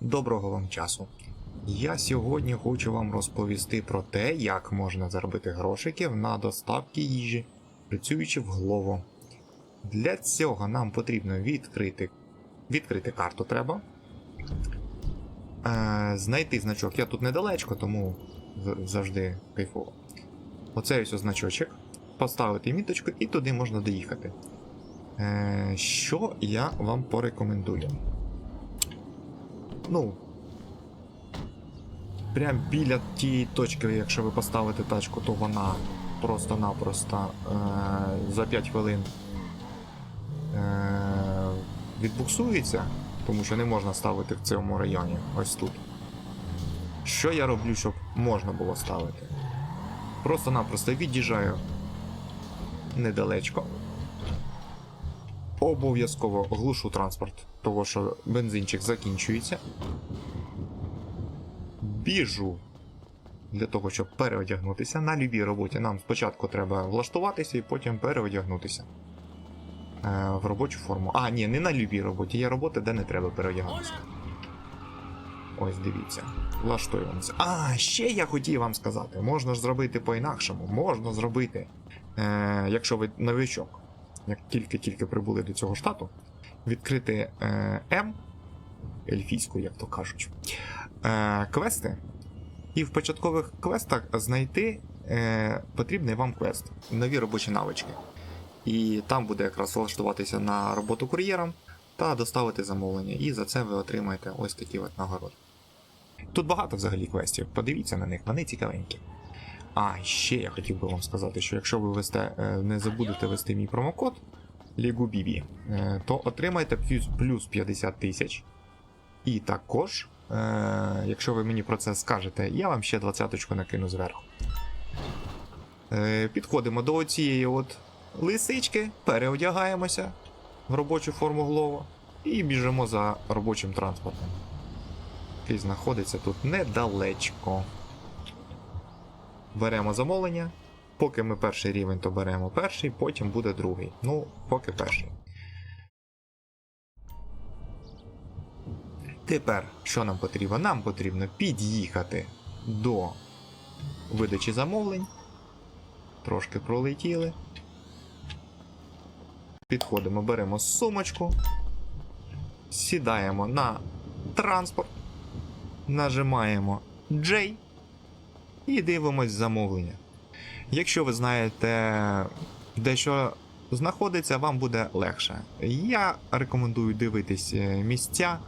Доброго вам часу. Я сьогодні хочу вам розповісти про те, як можна заробити грошиків на доставки їжі, працюючи в Glovo. Для цього нам потрібно відкрити, відкрити карту треба. Е, знайти значок. Я тут недалечко, тому завжди кайфово. Оцей ось значочок. Поставити міточку і туди можна доїхати. Е, що я вам порекомендую? Ну. Прям біля тієї точки, якщо ви поставите тачку, то вона просто-напросто е, за 5 хвилин е, відбуксується, тому що не можна ставити в цьому районі. Ось тут. Що я роблю, щоб можна було ставити? Просто-напросто від'їжджаю недалечко. Обов'язково глушу транспорт, того що бензинчик закінчується. Біжу для того, щоб переодягнутися. На любій роботі нам спочатку треба влаштуватися і потім переодягнутися е, в робочу форму. А, ні, не на любій роботі. Є роботи, де не треба переодягатися. Ось дивіться. Влаштуємося. А, ще я хотів вам сказати: можна ж зробити по-інакшому. Можна зробити, е, якщо ви новичок, як тільки-тільки прибули до цього штату, відкрити е, М, ельфійську, як то кажуть, е, квести, і в початкових квестах знайти е, потрібний вам квест, нові робочі навички. І там буде якраз влаштуватися на роботу кур'єром та доставити замовлення. І за це ви отримаєте ось такі от нагороди. Тут багато взагалі квестів, подивіться на них, вони цікавенькі. А ще я хотів би вам сказати, що якщо ви весте, е, не забудете вести мій промокод LiguBibi, е, то отримаєте плюс, плюс 50 тисяч. І також, е, якщо ви мені про це скажете, я вам ще 20 накину зверху. Е, підходимо до цієї от лисички, переодягаємося в робочу форму Глова і біжимо за робочим транспортом, який знаходиться тут недалечко. Беремо замовлення. Поки ми перший рівень, то беремо перший, потім буде другий. Ну, поки перший. Тепер, що нам потрібно? Нам потрібно під'їхати до видачі замовлень. Трошки пролетіли. Підходимо, беремо сумочку, сідаємо на транспорт, нажимаємо J і дивимось замовлення. Якщо ви знаєте, де що знаходиться, вам буде легше. Я рекомендую дивитись е, місця,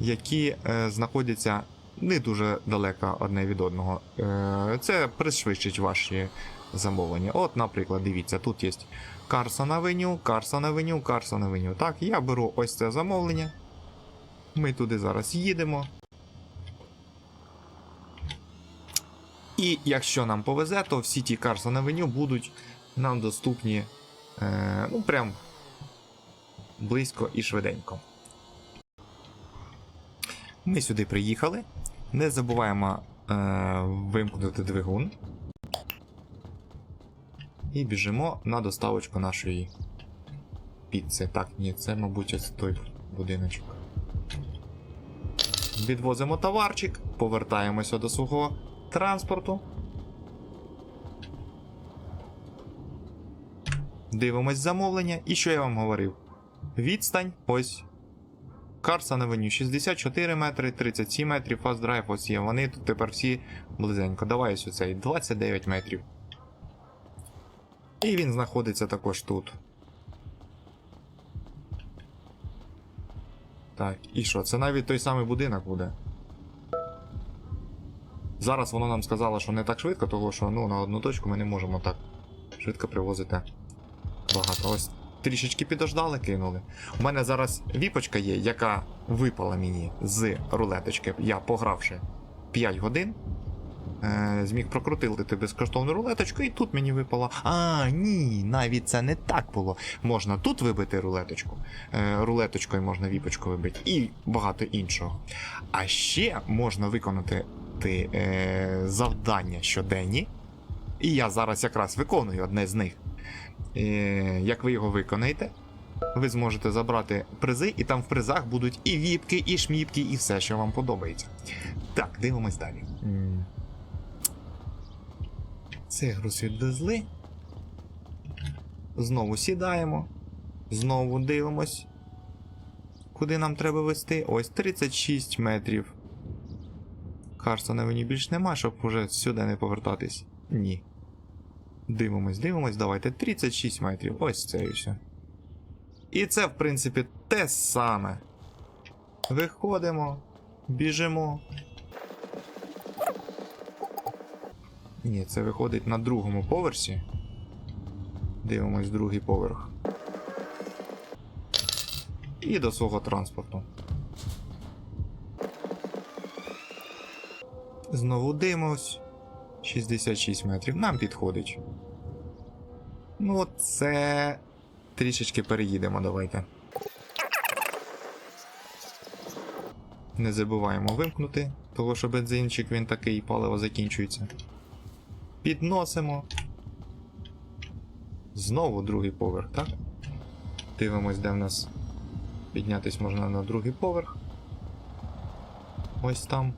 які е, знаходяться не дуже далеко одне від одного. Е, це пришвидшить ваші замовлення. От, наприклад, дивіться, тут є Carson Avenue, Carson Avenue, Carson Avenue. Так, я беру ось це замовлення. Ми туди зараз їдемо. І якщо нам повезе, то всі ті Carson Avenue будуть нам доступні е, ну, прям близько і швиденько. Ми сюди приїхали. Не забуваємо е, вимкнути двигун. І біжимо на доставочку нашої піци. Так, ні, це, мабуть, ось той будиночок. Відвозимо товарчик, повертаємося до свого транспорту. Дивимось замовлення. І що я вам говорив? Відстань ось. Карса на веню 64 метри, 37 метрів, Drive ось є. Вони тут тепер всі близенько. Давай ось оцей 29 метрів. І він знаходиться також тут. Так, і що? Це навіть той самий будинок буде. Зараз воно нам сказало, що не так швидко, тому що ну, на одну точку ми не можемо так швидко привозити багато. Ось трішечки підождали, кинули. У мене зараз віпочка є, яка випала мені з рулеточки. Я погравши 5 годин. Е, зміг прокрутити безкоштовну рулеточку, і тут мені випало. А, ні, навіть це не так було. Можна тут вибити рулеточку, е, рулеточкою можна віпочку вибити, і багато іншого. А ще можна виконати ти, е, завдання щоденні. І я зараз якраз виконую одне з них. Е, як ви його виконаєте, ви зможете забрати призи, і там в призах будуть і віпки, і шміпки, і все, що вам подобається. Так, дивимось далі. М. Цей груз відвезли. Знову сідаємо. Знову дивимось. Куди нам треба вести? Ось 36 метрів. Карсона мені більш нема, щоб уже сюди не повертатись. Ні. Дивимось, дивимось, давайте 36 метрів. Ось це і все. І це, в принципі, те саме. Виходимо, біжимо. Ні, це виходить на другому поверсі. Дивимось другий поверх. І до свого транспорту. Знову дивимось. 66 метрів. Нам підходить. Ну, це. Трішечки переїдемо, давайте. Не забуваємо вимкнути, того що бензинчик він такий, паливо закінчується. Підносимо. Знову другий поверх, так? Дивимось, де в нас піднятись можна на другий поверх. Ось там.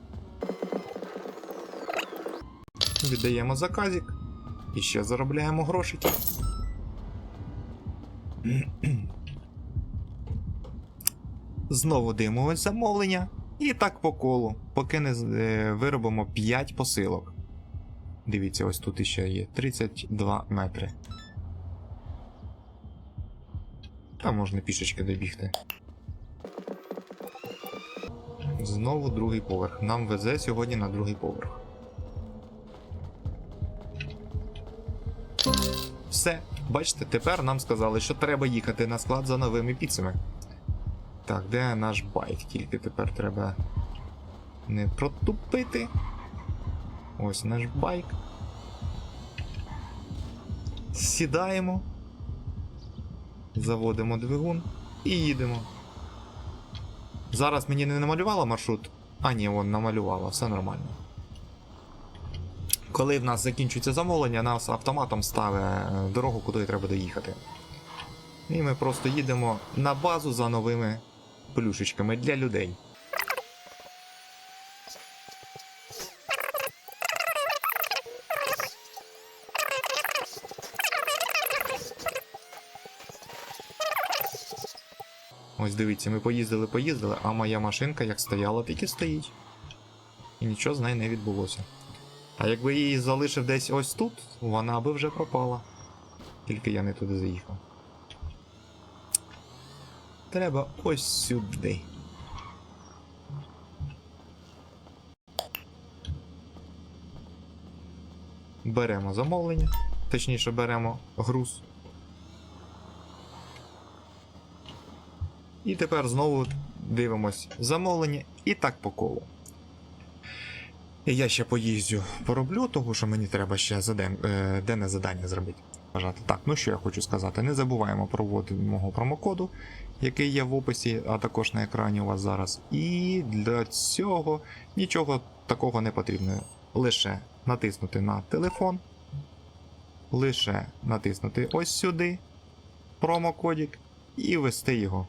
Віддаємо заказик. І ще заробляємо грошики. Знову дивимось замовлення. І так по колу, поки не е, виробимо 5 посилок. Дивіться, ось тут іще є 32 метри. Та можна пішечки добігти. Знову другий поверх. Нам везе сьогодні на другий поверх. Все, бачите, тепер нам сказали, що треба їхати на склад за новими піцами. Так, де наш байк? Тільки тепер треба не протупити. Ось наш байк. Сідаємо. Заводимо двигун і їдемо. Зараз мені не намалювало маршрут. А, ні, вон намалювало, все нормально. Коли в нас закінчується замовлення, нас автоматом ставить е, дорогу, куди треба доїхати. І ми просто їдемо на базу за новими плюшечками для людей. Ось дивіться, ми поїздили, поїздили, а моя машинка як стояла, так і стоїть. І нічого з нею не відбулося. А якби її залишив десь ось тут, вона би вже пропала. Тільки я не туди заїхав. Треба ось сюди. Беремо замовлення, точніше беремо груз. І тепер знову дивимось замовлення і так по колу. Я ще поїздю пороблю, того що мені треба ще за ден, е, денне завдання зробити. Вважати. Так, ну що я хочу сказати, не забуваємо про ввод мого промокоду, який є в описі, а також на екрані у вас зараз. І для цього нічого такого не потрібно. Лише натиснути на телефон, лише натиснути ось сюди промокодик і ввести його.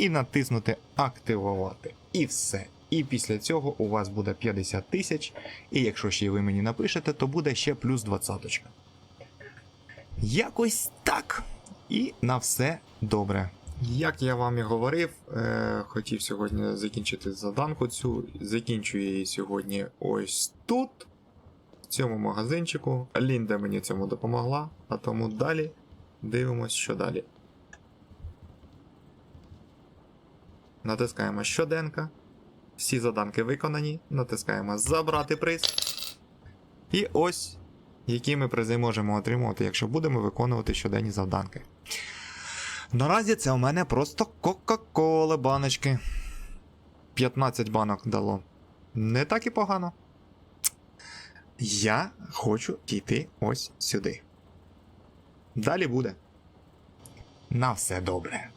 І натиснути активувати. І все. І після цього у вас буде 50 тисяч. І якщо ще ви мені напишете, то буде ще плюс 20. Якось так. І на все добре. Як я вам і говорив, е, хотів сьогодні закінчити заданку цю. Закінчую її сьогодні ось тут, в цьому магазинчику. Лінда мені цьому допомогла, а тому далі дивимось, що далі. Натискаємо щоденка. Всі заданки виконані. Натискаємо Забрати приз. І ось, які ми призи можемо отримувати, якщо будемо виконувати щоденні завданки. Наразі це у мене просто Кока-Кола баночки. 15 банок дало. Не так і погано. Я хочу йти ось сюди. Далі буде. На все добре.